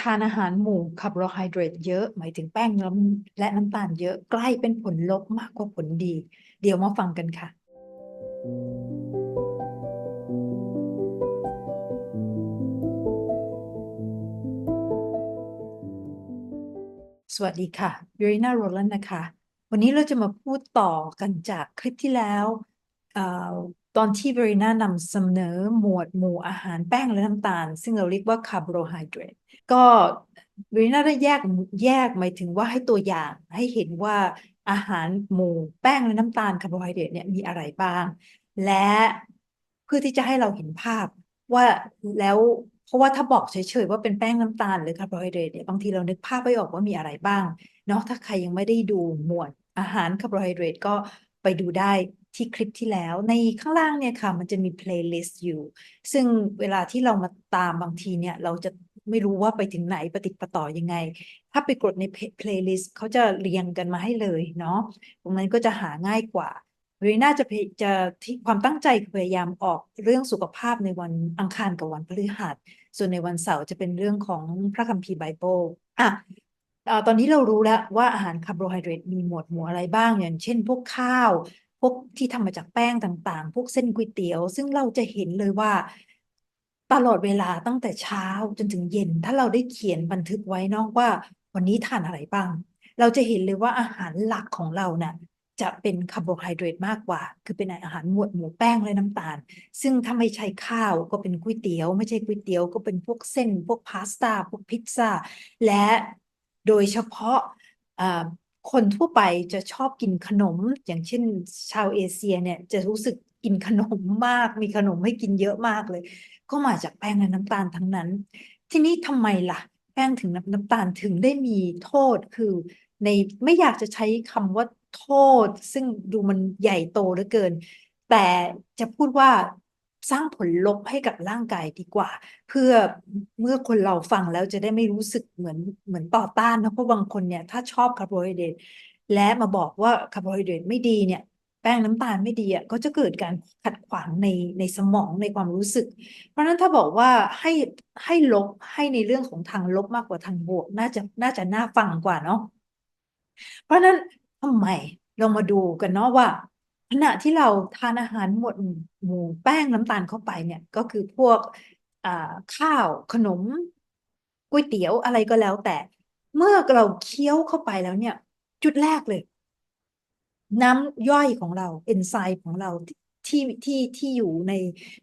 ทานอาหารหมู่คาร์โบไฮเดรตเยอะ หมายถึงแป้งน้ำและน้ำตาลเยอะใกล้เป็นผลลบมากกว่าผลดี เดี๋ยวมาฟังกันค่ะ สวัสดีค่ะวิรินาโรลันนะคะ วันนี้เราจะมาพูดต่อกันจากคลิปที่แล้ว ตอนที่วิริน่านำเสนอหมวดหมู่อาหารแป้งและน้ำตาล ซึ่งเราเรียกว่าคาร์โบไฮเดรตก็วิริน่าได้แยกแยกหมายถึงว่าให้ตัวอย่างให้เห็นว่าอาหารหมู่แป้งและน้ำตาลคาร์โบไฮเดรตเนี่ยมีอะไรบ้าง และเพื่อที่จะให้เราเห็นภาพว่าแล้วเพราะว่าถ้าบอกเฉยๆว่าเป็นแป้งน้ำตาลหรือคาร์โบไฮเดรตเนี่ยบางทีเรานึกภาพไม่ออกว่ามีอะไรบ้างเนาะถ้าใครยังไม่ได้ดูหมวดอาหารคาร์โบไฮเดรตก็ไปดูได้ ที่คลิปที่แล้ว ในข้างล่างเนี่ยค่ะ มันจะมีเพลย์ลิสต์อยู่ ซึ่งเวลาที่เรามาตามบางทีเนี่ย เราจะไม่รู้ว่าไปถึงไหนปฏิปต่อยังไง ถ้าไปกดในเพลย์ลิสต์เขาจะเรียงกันมาให้เลยเนาะตรงนั้นก็จะหาง่ายกว่าเรน่าจะพจะที่ความตั้งใจพยายามออกเรื่องสุขภาพในวันอังคารกับวันพฤหัส ส่วนในวันเสาร์จะเป็นเรื่องของพระคัมภีร์ไบเบิลอะตอนนี้เรารู้แล้วว่าอาหารคาร์โบไฮเดรตมีหมวดหมู่อะไรบ้างอย่างเช่นพวกข้าว พวกที่ทำมาจากแป้งต่างๆ พวกเส้นก๋วยเตี๋ยว ซึ่งเราจะเห็นเลยว่า ตลอดเวลาตั้งแต่เช้าจนถึงเย็น ถ้าเราได้เขียนบันทึกไว้เนาะว่า วันนี้ทานอะไรบ้าง เราจะเห็นเลยว่าอาหารหลักของเราเนี่ยจะเป็นคาร์โบไฮเดรตมากกว่า คือเป็นอาหารหมวดหมู่แป้งและน้ำตาล ซึ่งถ้าไม่ใช่ข้าวก็เป็นก๋วยเตี๋ยว ไม่ใช่ก๋วยเตี๋ยวก็เป็นพวกเส้น พวกพาสต้า พวกพิซซ่า และโดยเฉพาะ คนทั่วไปจะชอบกินขนม อย่างเช่น ชาวเอเชียเนี่ยจะรู้สึกกินขนมมาก มีขนมให้กินเยอะมากเลย ก็มาจากแป้งและน้ำตาลทั้งนั้น ทีนี้ทำไมล่ะ แป้งถึงน้ำน้ำตาลถึงได้มีโทษคือ ในไม่อยากจะใช้คำว่าโทษ ซึ่งดูมันใหญ่โตเหลือเกิน แต่จะพูดว่า สร้างผลลบให้กับร่างกายดีกว่า เพื่อเมื่อคนเราฟังแล้วจะได้ไม่รู้สึกเหมือนเหมือนต่อต้านนะเพราะบางคนเนี่ยถ้าชอบคาร์โบไฮเดรตและมาบอกว่าคาร์โบไฮเดรตไม่ดีเนี่ยแป้งน้ำตาลไม่ดีอะก็จะเกิดการขัดขวางในในสมองในความรู้สึก เพราะฉะนั้นถ้าบอกว่าให้ให้ลบให้ในเรื่องของทางลบมากกว่าทางบวก น่าจะน่าจะน่าฟังกว่าเนาะเพราะฉะนั้นทำไมเรามาดูกันเนาะว่า ขณะที่เราทานอาหารหมดหมู่แป้งน้ำตาลเข้าไปเนี่ย ก็คือพวกอ่าข้าวขนมก๋วยเตี๋ยวอะไรก็แล้วแต่ เมื่อเราเคี้ยวเข้าไปแล้วเนี่ย จุดแรกเลย น้ำย่อยของเราเอนไซม์ของเราที่ที่ที่อยู่ใน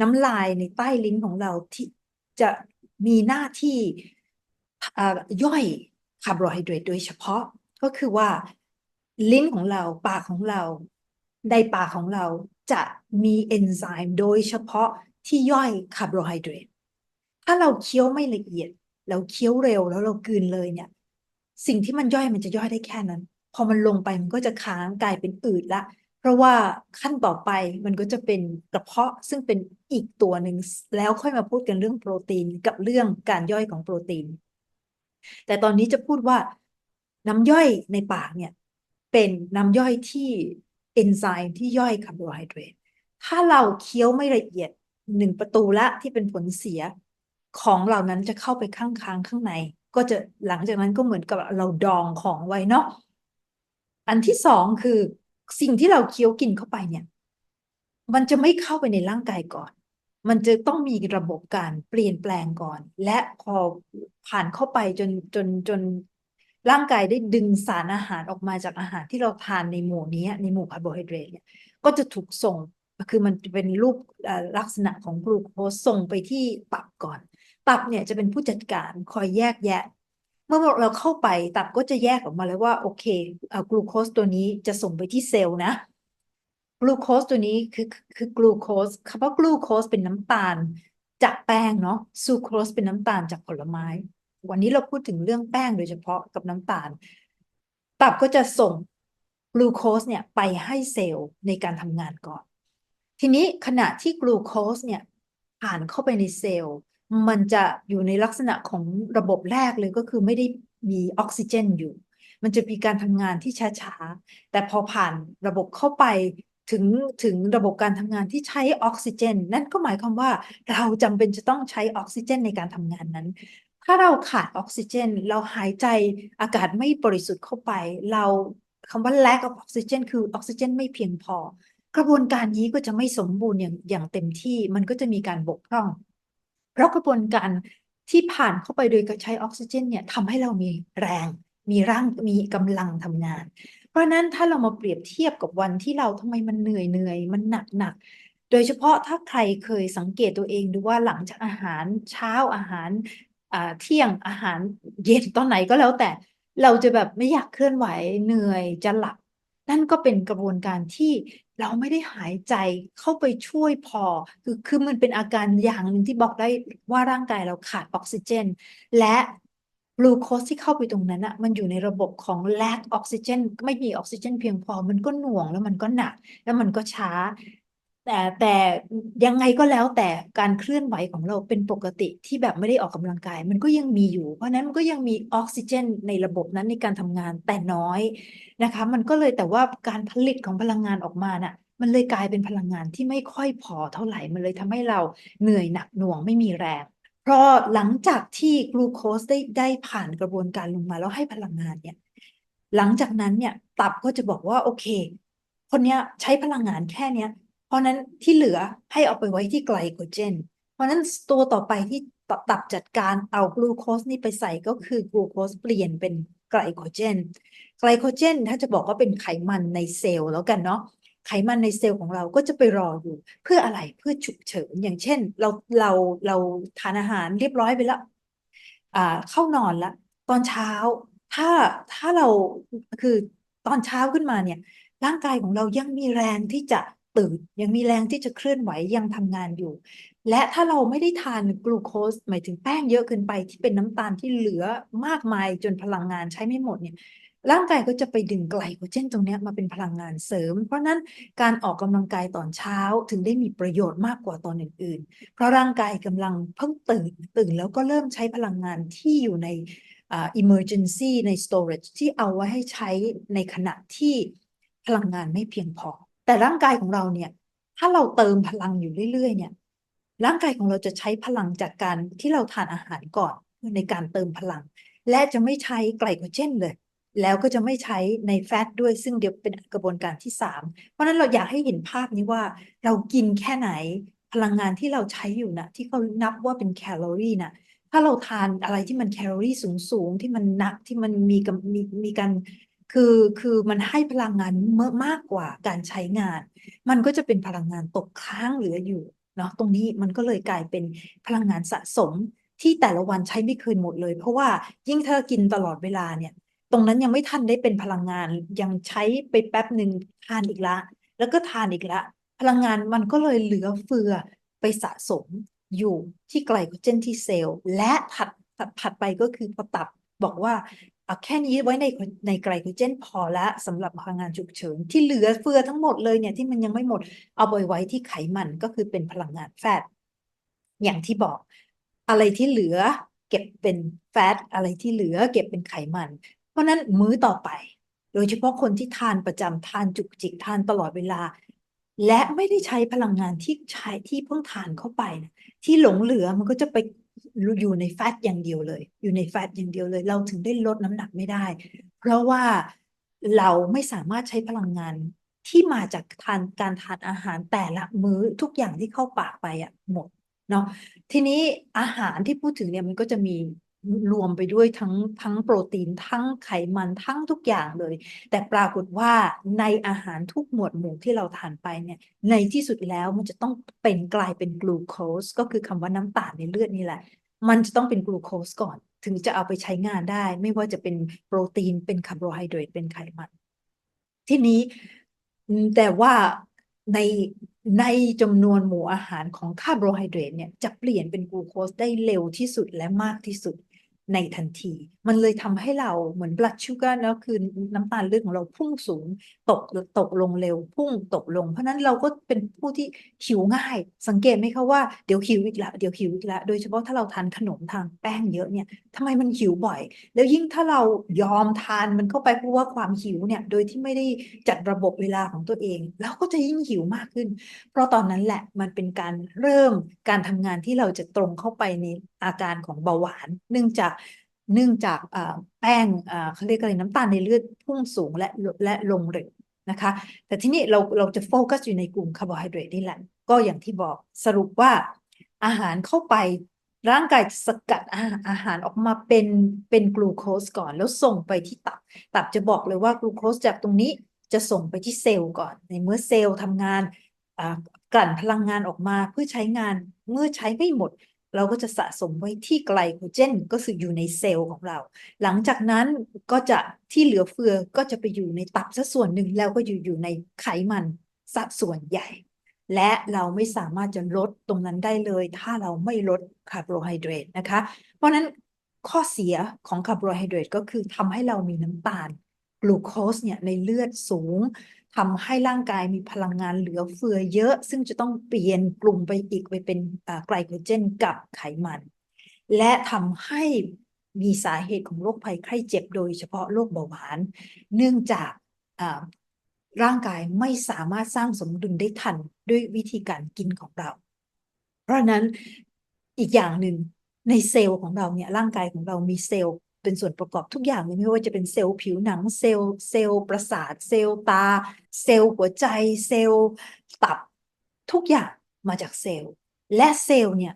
น้ำลายในใต้ลิ้นของเราที่จะมีหน้าที่อ่าย่อยคาร์โบไฮเดรตโดยเฉพาะก็คือว่าลิ้นของเราปากของเรา ในปากของเราจะมีเอนไซม์โดยเฉพาะที่ย่อยคาร์โบไฮเดรตถ้าเราเคี้ยวไม่ละเอียด เราเคี้ยวเร็วแล้วเรากืนเลยเนี่ย สิ่งที่มันย่อยมันจะย่อยได้แค่นั้น พอมันลงไปมันก็จะค้างกลายเป็นอืดละ เพราะว่าขั้นต่อไปมันก็จะเป็นกระเพาะซึ่งเป็นอีกตัวหนึ่งแล้วค่อยมาพูดกันเรื่องโปรตีนกับเรื่องการย่อยของโปรตีน แต่ตอนนี้จะพูดว่าน้ำย่อยในปากเนี่ยเป็นน้ำย่อยที่ เอนไซม์ที่ย่อยคาร์โบไฮเดรตถ้าเราเคี้ยวไม่ละเอียดหนึ่งประตูละที่เป็นผลเสียของเหล่านั้นจะเข้าไปข้างค้างข้างใน ก็จะหลังจากนั้นก็เหมือนกับเราดองของไว้เนาะอันที่สองคือสิ่งที่เราเคี้ยวกินเข้าไปเนี่ย มันจะไม่เข้าไปในร่างกายก่อน มันจะต้องมีระบบการเปลี่ยนแปลงก่อน และพอผ่านเข้าไปจนจนจน ร่างกายได้ดึงสารอาหารออกมาจากอาหารที่เราทานในหมู่นี้ในหมู่คาร์โบไฮเดรตเนี่ยก็จะถูกส่งคือมันเป็นรูปลักษณะของกลูโคสส่งไปที่ตับก่อน ตับเนี่ยจะเป็นผู้จัดการคอยแยกแยะ เมื่อเราเข้าไปตับก็จะแยกออกมาเลยว่าโอเคกลูโคสตัวนี้จะส่งไปที่เซลล์นะกลูโคสตัวนี้คือคือกลูโคสคำว่ากลูโคสเป็นน้ำตาลจากแป้งเนาะซูโครสเป็นน้ำตาลจากผลไม้ วันนี้เราพูดถึงเรื่องแป้งโดยเฉพาะกับน้ำตาล ตับก็จะส่งกลูโคสเนี่ยไปให้เซลล์ในการทำงานก่อน ทีนี้ขณะที่กลูโคสเนี่ยผ่านเข้าไปในเซลล์ มันจะอยู่ในลักษณะของระบบแรกเลยก็คือไม่ได้มีออกซิเจนอยู่ มันจะมีการทำงานที่ช้าๆ แต่พอผ่านระบบเข้าไปถึงถึงระบบการทำงานที่ใช้ออกซิเจน นั่นก็หมายความว่าเราจำเป็นจะต้องใช้ออกซิเจนในการทำงานนั้น ถ้าเราขาดออกซิเจน เราหายใจอากาศไม่บริสุทธิ์เข้าไป เราคำว่า lack of oxygen คือออกซิเจนไม่เพียงพอ กระบวนการนี้ก็จะไม่สมบูรณ์อย่างอย่างเต็มที่ มันก็จะมีการบกพร่อง เพราะกระบวนการที่ผ่านเข้าไปโดยการใช้ออกซิเจนเนี่ยทำให้เรามีแรง มีร่างมีกำลังทำงาน เพราะฉะนั้นถ้าเรามาเปรียบเทียบกับวันที่เราทำไมมันเหนื่อยเหนื่อยมันหนักหนักโดยเฉพาะถ้าใครเคยสังเกตตัวเองดูว่าหลังจากอาหารเช้าอาหาร เที่ยงอาหารเย็นตอนไหนก็แล้วแต่เราจะแบบไม่อยากเคลื่อนไหวเหนื่อยจะหลับ นั่นก็เป็นกระบวนการที่เราไม่ได้หายใจเข้าไปช่วยพอ คือคือมันเป็นอาการอย่างหนึ่งที่บอกได้ว่าร่างกายเราขาดออกซิเจน และกลูโคสที่เข้าไปตรงนั้นอะมันอยู่ในระบบของ lack ออกซิเจนไม่มีออกซิเจนเพียงพอมันก็หน่วงแล้วมันก็หนัก แล้วมันก็ช้า แต่แต่ยังไงก็แล้วแต่การเคลื่อนไหวของเราเป็นปกติที่แบบไม่ได้ออกกำลังกาย มันก็ยังมีอยู่ เพราะนั้นมันก็ยังมีออกซิเจนในระบบนั้นในการทำงานแต่น้อยนะคะ มันก็เลยแต่ว่าการผลิตของพลังงานออกมาน่ะมันเลยกลายเป็นพลังงานที่ไม่ค่อยพอเท่าไหร่ มันเลยทำให้เราเหนื่อยหนักหน่วงไม่มีแรง เพราะหลังจากที่กลูโคสได้ได้ผ่านกระบวนการลงมาแล้วให้พลังงานเนี่ยหลังจากนั้นเนี่ยตับก็จะบอกว่าโอเค คนเนี้ยใช้พลังงานแค่เนี้ย เพราะนั้นที่เหลือให้เอาไปไว้ที่ไกลโคเจน เพราะนั้นตัวต่อไปที่ตับจัดการเอากลูโคสนี่ไปใส่ก็คือกลูโคสเปลี่ยนเป็นไกลโคเจน ไกลโคเจน ถ้าจะบอกว่าเป็นไขมันในเซลล์แล้วกันเนาะไขมันในเซลล์ของเราก็จะไปรออยู่ เพื่ออะไรเพื่อฉุกเฉินอย่างเช่น เราเราเราทานอาหารเรียบร้อยไปแล้วอ่าเข้านอนล้วตอนเช้า ถ้าถ้าเราคือตอนเช้าขึ้นมาเนี่ย ร่างกายของเรายังมีแรงที่จะ ตื่น ยังมีแรงที่จะเคลื่อนไหวยังทำงานอยู่ และถ้าเราไม่ได้ทานกลูโคสหมายถึงแป้งเยอะเกินไปที่เป็นน้ำตาลที่เหลือมากมายจนพลังงานใช้ไม่หมดเนี่ยร่างกายก็จะไปดึงไกลโคเจนตรงนี้มาเป็นพลังงานเสริม เพราะนั้นการออกกำลังกายตอนเช้าถึงได้มีประโยชน์มากกว่าตอนอื่น ๆ เพราะร่างกายกำลังเพิ่งตื่นตื่นแล้วก็เริ่มใช้พลังงานที่อยู่ใน uh, emergency ใน storage ที่เอาไว้ให้ใช้ในขณะที่พลังงานไม่เพียงพอ แต่ร่างกายของเราเนี่ย ถ้าเราเติมพลังอยู่เรื่อยๆ เนี่ย ร่างกายของเราจะใช้พลังจากการที่เราทานอาหารก่อนในการเติมพลัง และจะไม่ใช้ไกลโคเจนเลย แล้วก็จะไม่ใช้ในแฟตด้วยซึ่งเดี๋ยวเป็นกระบวนการที่3เพราะนั้นเราอยากให้เห็นภาพนี้ว่าเรากินแค่ไหนพลังงานที่เราใช้อยู่นะที่เขานับว่าเป็นแคลอรี่นะถ้าเราทานอะไรที่มันแคลอรี่สูงๆ ที่มันหนักที่มันมีมีมีการ คือคือมันให้พลังงานเมื่อมากกว่าการใช้งาน มันก็จะเป็นพลังงานตกค้างเหลืออยู่เนาะตรงนี้มันก็เลยกลายเป็นพลังงานสะสมที่แต่ละวันใช้ไม่เคยหมดเลย เพราะว่ายิ่งเธอกินตลอดเวลาเนี่ย ตรงนั้นยังไม่ทันได้เป็นพลังงานยังใช้ไปแป๊บหนึ่งทานอีกละ แล้วก็ทานอีกละ พลังงานมันก็เลยเหลือเฟือไปสะสมอยู่ที่ไกลโคเจนที่เซลล์และถัดถัดไปก็คือพอตับบอกว่า เอาแค่นี้ไว้ในในไกลโคเจนพอละสำหรับพลังงานฉุกเฉินที่เหลือเฟือทั้งหมดเลยเนี่ยที่มันยังไม่หมดเอาไปไว้ที่ไขมันก็คือเป็นพลังงานแฟตอย่างที่บอก อะไรที่เหลือเก็บเป็นแฟตอะไรที่เหลือเก็บเป็นไขมัน เพราะนั้นมื้อต่อไป โดยเฉพาะคนที่ทานประจำทานจุกจิกทานตลอดเวลา และไม่ได้ใช้พลังงานที่ใช้ที่เพิ่งทานเข้าไปนะที่หลงเหลือมันก็จะไปอยู่ในแฟตอย่างเดียวเลย อยู่ในแฟตอย่างเดียวเลย เราถึงได้ลดน้ำหนักไม่ได้ เพราะว่าเราไม่สามารถใช้พลังงานที่มาจากทานการทานอาหารแต่ละมื้อทุกอย่างที่เข้าปากไปอะหมดเนาะทีนี้อาหารที่พูดถึงเนี่ยมันก็จะมี รวมไปด้วยทั้งทั้งโปรตีนทั้งไขมันทั้งทุกอย่างเลย แต่ปรากฏว่าในอาหารทุกหมวดหมู่ที่เราทานไปเนี่ยในที่สุดแล้วมันจะต้องเป็นกลายเป็นกลูโคสก็คือคำว่าน้ำตาลในเลือดนี่แหละ มันจะต้องเป็นกลูโคสก่อน ถึงจะเอาไปใช้งานได้ ไม่ว่าจะเป็นโปรตีนเป็นคาร์โบไฮเดรตเป็นไขมัน ทีนี้แต่ว่าในในจำนวนหมู่อาหารของคาร์โบไฮเดรตเนี่ยจะเปลี่ยนเป็นกลูโคสได้เร็วที่สุดและมากที่สุด ในทันที มันเลยทำให้เราเหมือน blood sugar แล้วคือน้ำตาลเลือดของเราพุ่งสูงตกตกลงเร็ว พุ่งตกลง เพราะฉะนั้นเราก็เป็นผู้ที่หิวง่าย สังเกตไหมคะว่าเดี๋ยวหิวอีกแล้วเดี๋ยวหิวอีกแล้วโดยเฉพาะถ้าเราทานขนมทางแป้งเยอะเนี่ยทำไมมันหิวบ่อย แล้วยิ่งถ้าเรายอมทานมันเข้าไปเพราะว่าความหิวเนี่ยโดยที่ไม่ได้จัดระบบเวลาของตัวเองเราก็จะยิ่งหิวมากขึ้น เพราะตอนนั้นแหละมันเป็นการเริ่มการทำงานที่เราจะตรงเข้าไปในอาการของเบาหวาน เนื่องจาก เนื่องจากแป้งเขาเรียกอะไรน้ำตาลในเลือดพุ่งสูงและและลงเร็วนะคะ แต่ที่นี่เราเราจะโฟกัสอยู่ในกลุ่มคาร์โบไฮเดรตนี่แหละก็อย่างที่บอกสรุปว่าอาหารเข้าไปร่างกายสกัดอาอาหารออกมาเป็นเป็นกลูโคสก่อน แล้วส่งไปที่ตับ ตับจะบอกเลยว่ากลูโคสจากตรงนี้จะส่งไปที่เซลล์ก่อน ในเมื่อเซลล์ทำงานกลั่นพลังงานออกมาเพื่อใช้งานเมื่อใช้ไม่หมด เราก็จะสะสมไว้ที่ไกลโคเจนก็คืออยู่ในเซลล์ของเรา หลังจากนั้นก็จะที่เหลือเฟือก็จะไปอยู่ในตับซะส่วนหนึ่งแล้วก็อยู่อยู่ในไขมันสัดส่วนใหญ่ และเราไม่สามารถจะลดตรงนั้นได้เลย ถ้าเราไม่ลดคาร์โบไฮเดรตนะคะ เพราะนั้นข้อเสียของคาร์โบไฮเดรตก็คือทำให้เรามีน้ำตาลกลูโคสเนี่ยในเลือดสูง ทำให้ร่างกายมีพลังงานเหลือเฟือเยอะ ซึ่งจะต้องเปลี่ยนกลุ่มไปอีกไปเป็นไกลโคเจนกับไขมัน และทำให้มีสาเหตุของโรคภัยไข้เจ็บโดยเฉพาะโรคเบาหวาน เนื่องจากร่างกายไม่สามารถสร้างสมดุลได้ทันด้วยวิธีการกินของเรา เพราะฉะนั้นอีกอย่างหนึ่งในเซลล์ของเราเนี่ยร่างกายของเรามีเซลล์ เป็นส่วนประกอบทุกอย่างเลยไม่ว่าจะเป็นเซลล์ผิวหนังเซลล์เซลล์ประสาท เซลล์ตา เซลล์หัวใจ เซลล์ตับ ทุกอย่างมาจากเซลล์ และเซลล์เนี่ย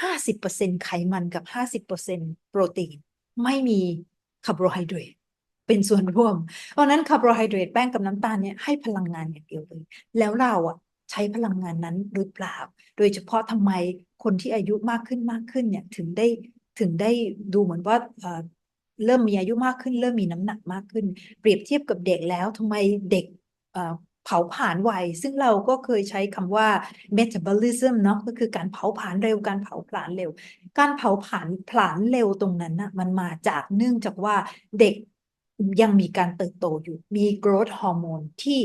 ห้าสิบเปอร์เซ็นไขมันกับห้าสิบเปอร์เซ็นโปรตีน ไม่มีคาร์โบไฮเดรตเป็นส่วนร่วม เพราะนั้นคาร์โบไฮเดรตแป้งกับน้ำตาลเนี่ยให้พลังงานอย่างเดียวเลย แล้วเราอะใช้พลังงานนั้นหรือเปล่า โดยเฉพาะทำไมคนที่อายุมากขึ้นมากขึ้นเนี่ยถึงได้ ถึงได้ดูเหมือนว่าเริ่มมีอายุมากขึ้น เริ่มมีน้ำหนักมากขึ้น เปรียบเทียบกับเด็กแล้วทำไมเด็กเผาผลาญไวซึ่งเราก็เคยใช้คำว่า metabolism เนาะก็คือการเผาผลาญเร็วการเผาผลาญเร็ว การเผาผลาญผลาญเร็วตรงนั้นนะมันมาจากเนื่องจากว่าเด็ก ยังมีการเติบโตอยู่ มี growth hormone ที่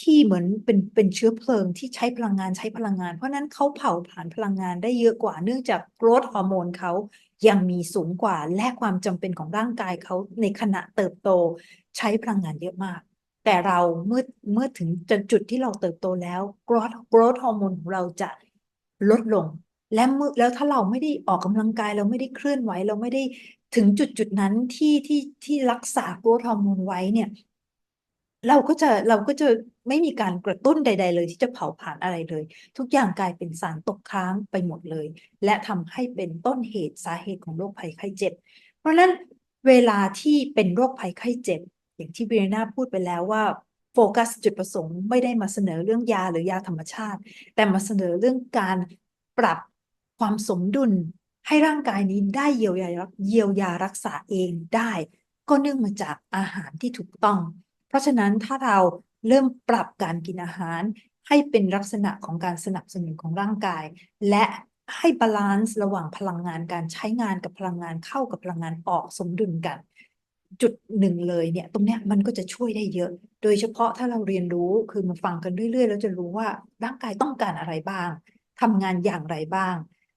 ที่เหมือนเป็นเป็นเชื้อเพลิงที่ใช้พลังงานใช้พลังงาน เพราะนั้นเขาเผาผลาญพลังงานได้เยอะกว่าเนื่องจาก growth hormone เขายังมีสูงกว่าและความจำเป็นของร่างกายเขาในขณะเติบโตใช้พลังงานเยอะมาก แต่เราเมื่อเมื่อถึงจ,จุดที่เราเติบโตแล้ว growth growth hormone ของเราจะลดลงและเมื่อแล้วถ้าเราไม่ได้ออกกำลังกายเราไม่ได้เคลื่อนไหวเราไม่ได้ ถึงจุดจุดนั้นที่ที่ที่รักษา growth hormone ไว้เนี่ย เราก็จะเราก็จะไม่มีการกระตุ้นใด ๆ เลยที่จะเผาผลาญอะไรเลย ทุกอย่างกลายเป็นสารตกค้างไปหมดเลย และทำให้เป็นต้นเหตุสาเหตุของโรคภัยไข้เจ็บ เพราะฉะนั้นเวลาที่เป็นโรคภัยไข้เจ็บ อย่างที่เบียนาพูดไปแล้วว่าโฟกัสจุดประสงค์ไม่ได้มาเสนอเรื่องยาหรือยาธรรมชาติ แต่มาเสนอเรื่องการปรับความสมดุล ให้ร่างกายนี้ได้เยียวยาเยียวยารักษาเองได้ ก็เนื่องมาจากอาหารที่ถูกต้อง เพราะฉะนั้นถ้าเราเริ่มปรับการกินอาหาร ให้เป็นลักษณะของการสนับสนุนของร่างกาย และให้บาลานซ์ระหว่างพลังงานการใช้งานกับพลังงานเข้ากับพลังงานออกสมดุลกัน จุดหนึ่งเลยเนี่ยตรงเนี้ยมันก็จะช่วยได้เยอะ โดยเฉพาะถ้าเราเรียนรู้คือมาฟังกันเรื่อยๆ แล้วจะรู้ว่าร่างกายต้องการอะไรบ้างทำงานอย่างไรบ้าง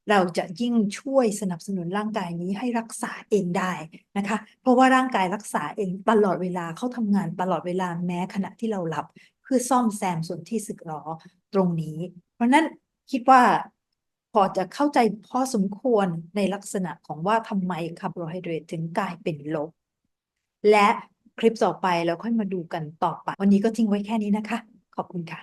เราจะยิ่งช่วยสนับสนุนร่างกายนี้ให้รักษาเองได้นะคะ เพราะว่าร่างกายรักษาเองตลอดเวลาเขาทำงานตลอดเวลาแม้ขณะที่เราหลับ เพื่อซ่อมแซมส่วนที่สึกหรอตรงนี้ เพราะนั้นคิดว่าพอจะเข้าใจพอสมควรในลักษณะของว่าทำไมคาร์โบไฮเดรตถึงกลายเป็นลบ และคลิปต่อไปเราค่อยมาดูกันต่อไป วันนี้ก็ทิ้งไว้แค่นี้นะคะ ขอบคุณค่ะ